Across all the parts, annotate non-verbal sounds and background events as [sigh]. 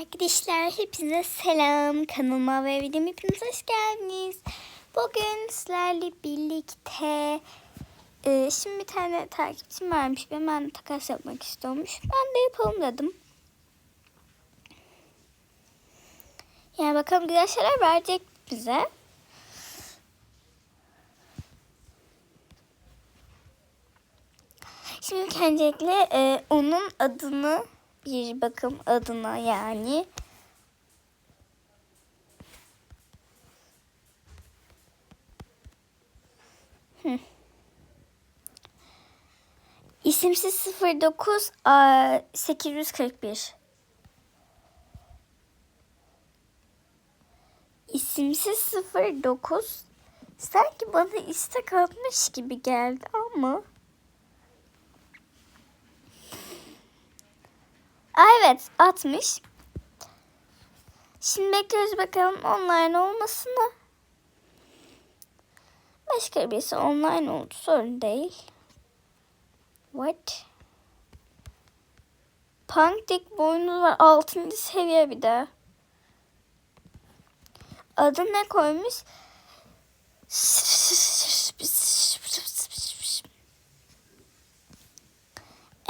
Arkadaşlar hepinize selam. Kanalıma ve videoma hepiniz hoş geldiniz. Bugün sizlerle birlikte e, şimdi bir tane takipçim varmış. ve Ben takas yapmak istiyormuş. Ben de yapalım dedim. Yani bakalım güzel şeyler verecek bize. Şimdi öncelikle e, onun adını bir bakım adına yani. Hı. İsimsiz 09 a, 841. İsimsiz 09 sanki bana istek atmış gibi geldi ama evet atmış. Şimdi bekliyoruz bakalım online olmasını. Başka birisi online oldu sorun değil. What? Punk Dick boynu var 6. seviye bir de. Adı ne koymuş?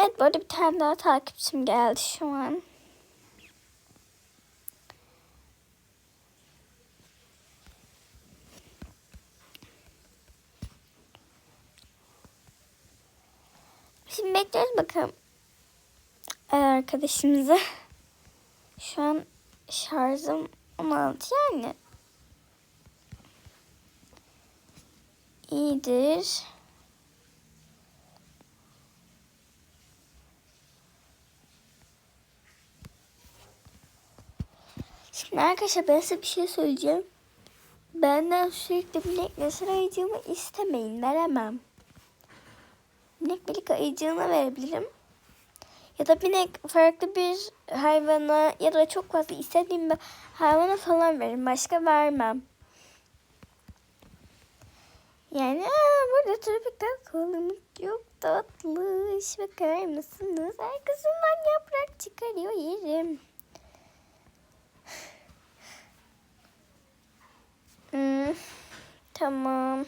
Evet bu arada bir tane daha takipçim geldi şu an. Şimdi bekliyoruz bakalım arkadaşımızı. Şu an şarjım 16 yani. İyidir. Şimdi arkadaşlar ben size bir şey söyleyeceğim. Benden sürekli bilek nasıl ayıcığımı istemeyin. Veremem. Binek birlik ayıcığına verebilirim. Ya da binek farklı bir hayvana ya da çok fazla istediğim bir hayvana falan veririm. Başka vermem. Yani aa, burada tropikten kolumuz yok tatlış. Bakar mısınız? Arkasından yaprak çıkarıyor yerim. Hmm, tamam.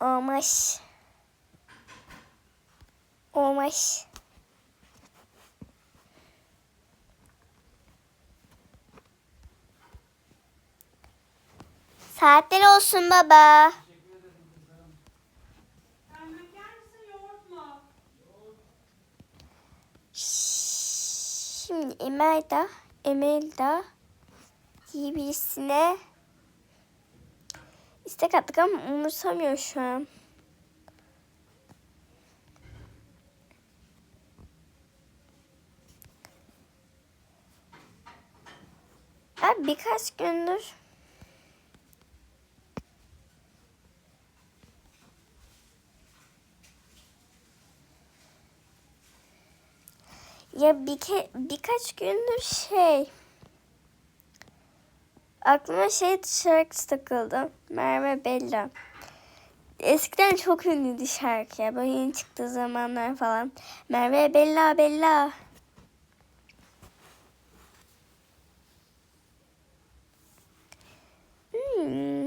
Olmaz. Olmaz. Saatler olsun baba. Şimdi Emelda, Emelda diye birisine istek attık ama umursamıyor şu an. Abi birkaç gündür ya bir ke birkaç gündür şey aklıma şey şarkısı takıldı. Merve Bella. Eskiden çok ünlüydü şarkı ya. Böyle yeni çıktığı zamanlar falan. Merve Bella Bella. Hmm.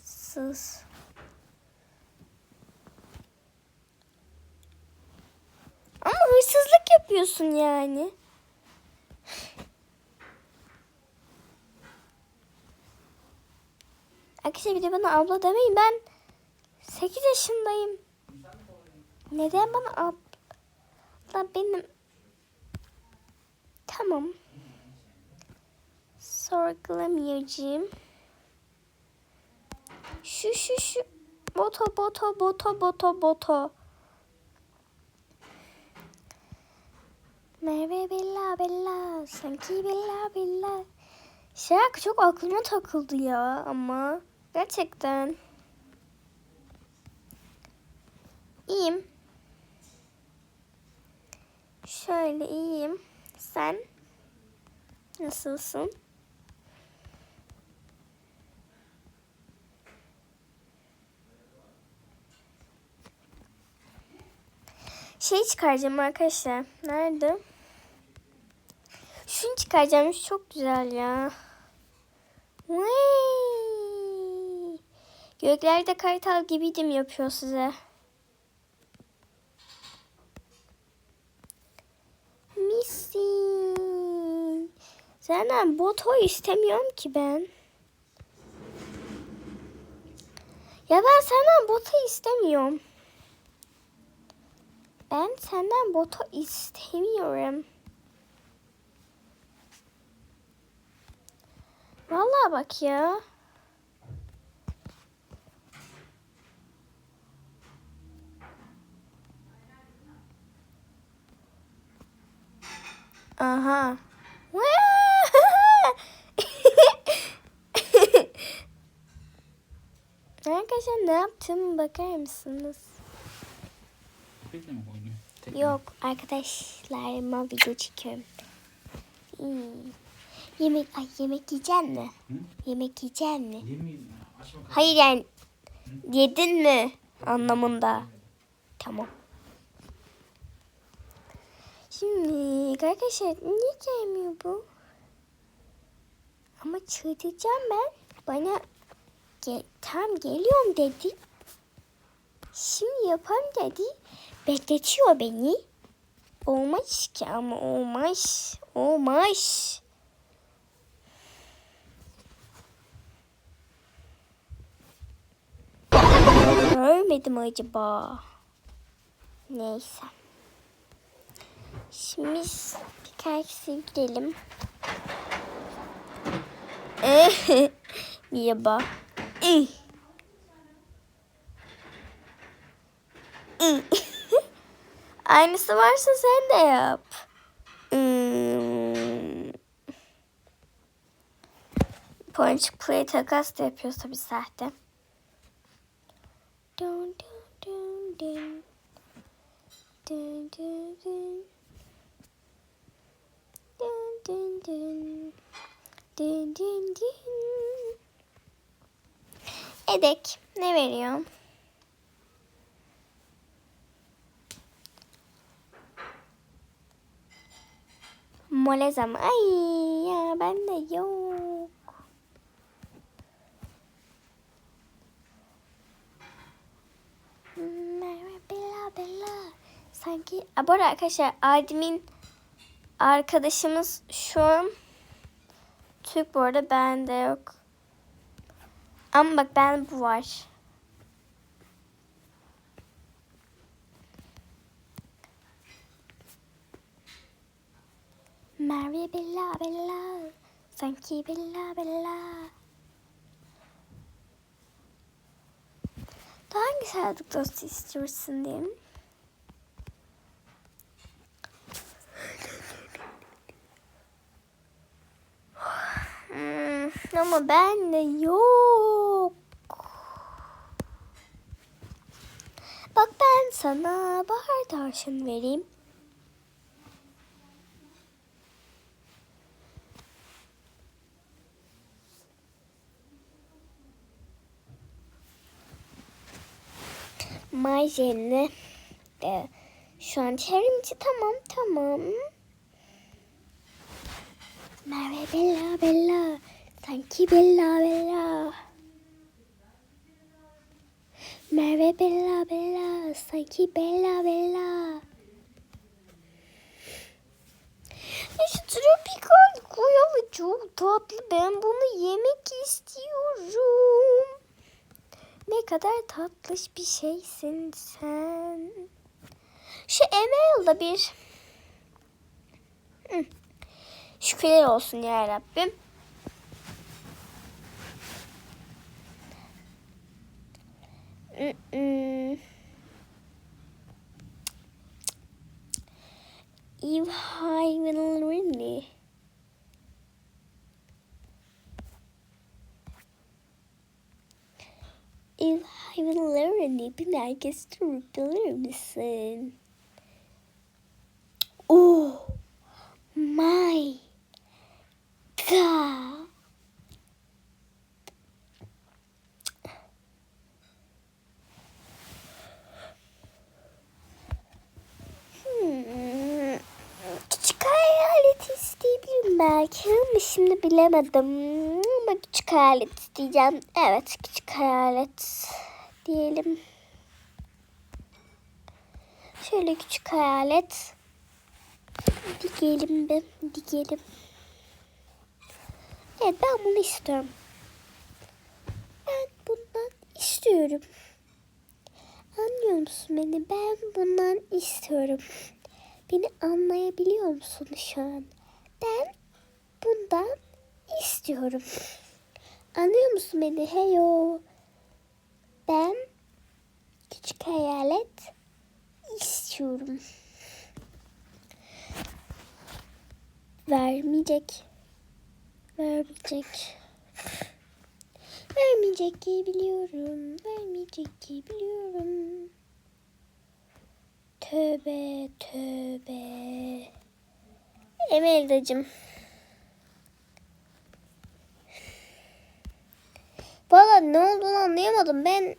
Hırsız. Ama hırsızlık yapıyorsun yani. Arkadaşlar bir de bana abla demeyin ben 8 yaşındayım. Neden bana abla benim Tamam. Sorgulamayacağım. Şu şu şu. Boto boto boto boto boto. Merve Bella Bella. Sanki Bella Bella. Şarkı çok aklıma takıldı ya ama. Gerçekten. İyiyim. Şöyle iyiyim. Sen nasılsın? Şey çıkaracağım arkadaşlar. Nerede? Şunu çıkaracağım. Şu çok güzel ya. Vay. Göklerde kartal gibiydim yapıyor size. Missy. Senden boto istemiyorum ki ben. Ya ben senden boto istemiyorum. Ben senden boto istemiyorum. Vallahi bak ya. Aha. [laughs] Arkadaşlar ne yaptım bakar mısınız? Köpekle mi oynuyor? Tek mi? Yok arkadaşlarıma video çekiyorum. Hmm. Yemek ay yemek yiyecek mi? Hı? Yemek yiyecek mi? Aç bakalım. Hayır yani yedin mi anlamında. Tamam. Şimdi arkadaşlar niye gelmiyor bu? Ama çıldıracağım ben. Bana gel, tam geliyorum dedi. Şimdi yapalım dedi. Bekletiyor beni. Olmaz ki ama olmaz. Olmaz. Görmedim acaba. Neyse. Şimdi biz birkaç gidelim. [laughs] Merhaba. Aynısı varsa sen de yap. Hmm. Ponçik play takas da yapıyoruz tabii sahte. Dun. Dun dun dun. Dun dun dun. Dun dun dun. Edek ne veriyor? Molezam. Ay ya bende yok. Merhaba Bella Bella. Sanki... Arada arkadaşlar admin arkadaşımız şu an Türk bu arada bende yok. Ama bak ben bu var. Merve Bella Bella. Sanki Bella Bella. Daha hangi sadık dostu istiyorsun diyeyim. Hmm, ama ben de yok. Bak ben sana bahar tavşan vereyim. Majenle de şu an çevrimci tamam tamam. Merve Bella Bella sanki Bella Bella. Merve Bella Bella sanki Bella Bella. Şu tropikal koyalı çok tatlı. Ben bunu yemek istiyorum. Ne kadar tatlış bir şeysin sen. Şu Emerald'da bir... Hı. Şükürler olsun ya Rabbim. Mm-mm. Eve High Little ev hayvanların ipini herkes bilir misin? Oh my god. Hmm. Küçük hayalet isteyebilirim belki ama şimdi bilemedim. Ama küçük hayalet isteyeceğim. Evet küçük hayalet diyelim. Şöyle küçük hayalet. Digelim bir. Digelim. Evet ben bunu istiyorum. Ben bundan istiyorum. Anlıyor musun beni? Ben bundan istiyorum. Beni anlayabiliyor musun şu an? Ben bundan istiyorum. Anlıyor musun beni? Heyo. Ben küçük hayalet istiyorum. Vermeyecek. Vermeyecek. Vermeyecek ki biliyorum. Vermeyecek ki biliyorum. Tövbe tövbe. Emeldacım. Valla ne olduğunu anlayamadım. Ben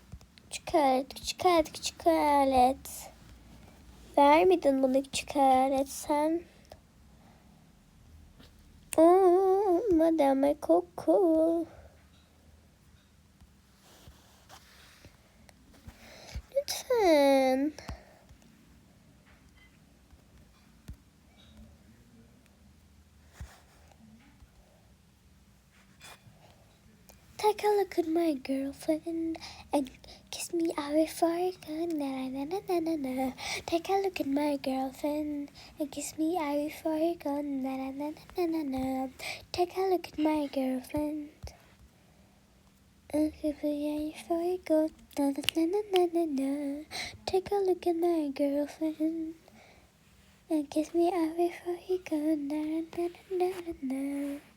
küçük hayalet, küçük hayalet. Vermedin bunu hayalet sen. Oo, Madame Coco. Lütfen. Take a look at my girlfriend and kiss me out before I go. Na, na, na, na, na, na. Take a look at my girlfriend and kiss me out before I go. Na, na, na, na, na, na, na. Take a look at my girlfriend. Me out before I go. Na, na, na, na, na, na, na. Take a look at my girlfriend and kiss me out before you go. Na, na, na, na, na,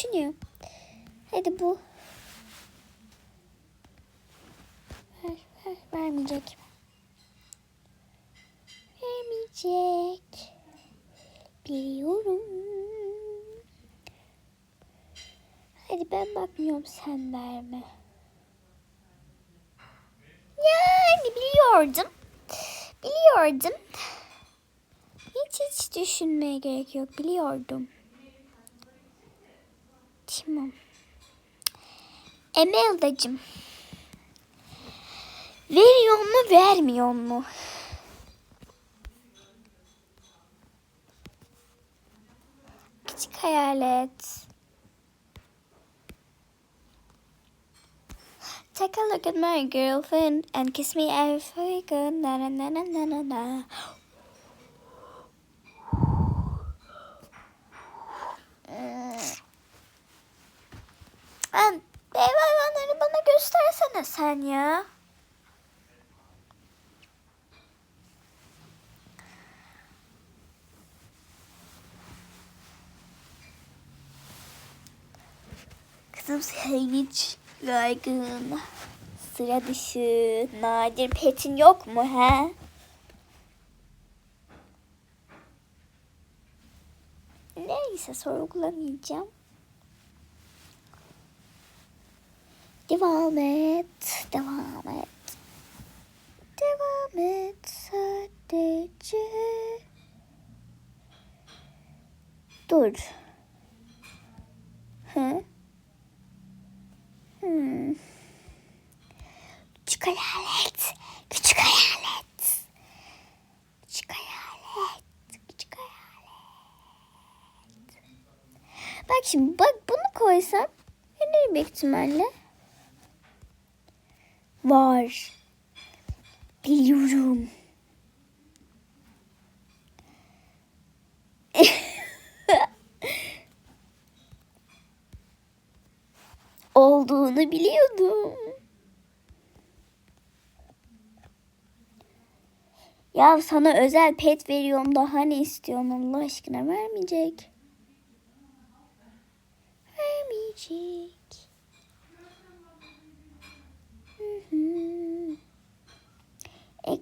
Düşünüyorum. Hadi bu. Ver, ver, vermeyecek. Vermeyecek. Biliyorum. Hadi ben bakmıyorum sen verme. Yani biliyordum. Biliyordum. Hiç hiç düşünmeye gerek yok. Biliyordum. Tamam. Emeldacım. Veriyor mu vermiyor mu? Küçük hayalet. Take a look at my girlfriend and kiss me every you go. Na na na na na na na. Ben ev hayvanları bana göstersene sen ya. Kızım sen hiç yaygın, sıra dışı, nadir petin yok mu he? Neyse sorgulamayacağım. Devam et, devam et. Devam et sadece. Dur. Hı? Hmm. Küçük hayalet, küçük hayalet. Küçük hayalet, küçük hayalet. Bak şimdi bak bunu koysam verir büyük ihtimalle. Var. Biliyorum. [laughs] Olduğunu biliyordum. Ya sana özel pet veriyorum daha ne istiyorsun Allah aşkına vermeyecek.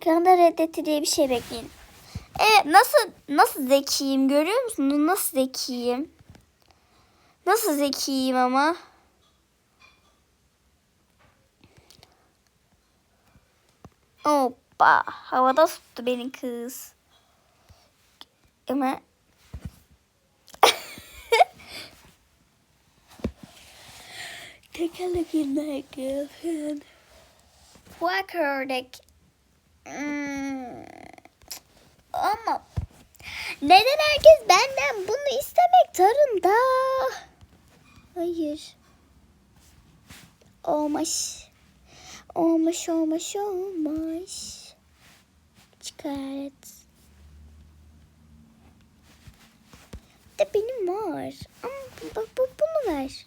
Ekranda reddetti diye bir şey bekleyin. Evet nasıl nasıl zekiyim görüyor musunuz? Nasıl zekiyim? Nasıl zekiyim ama? Hoppa. Havada tuttu beni kız. Ama [laughs] Tekerlekinden gelsin. Bak ördek. Hmm. Ama neden herkes benden bunu istemek zorunda? Hayır. Olmaz. Olmuş olmuş olmuş. Çıkart. De benim var. Ama bak bu, bunu ver.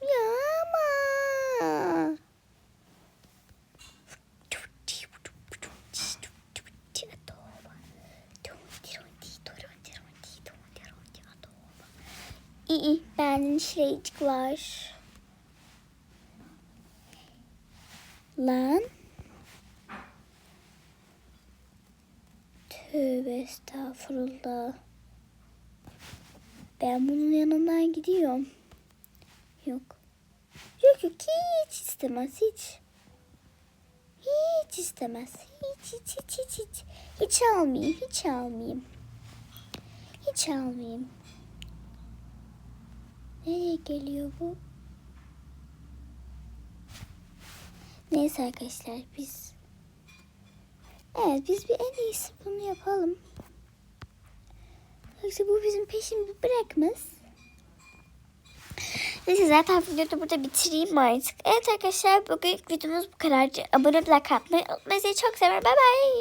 Ya ama. İyi iyi beğendin şurayıcıklar. Lan. Tövbe estağfurullah. Ben bunun yanından gidiyorum. Yok. Yok yok hiç istemez hiç. Hiç istemez. Hiç hiç hiç hiç hiç. Hiç almayayım hiç almayayım. Hiç almayayım. Nereye geliyor bu? Neyse arkadaşlar biz Evet biz bir en iyisi bunu yapalım. Yoksa bu bizim peşimizi bırakmaz. Neyse zaten videoyu burada bitireyim artık. Evet arkadaşlar bugün videomuz bu kadar. Abone like atmayı unutmayın. Sizi çok seviyorum. Bay bay.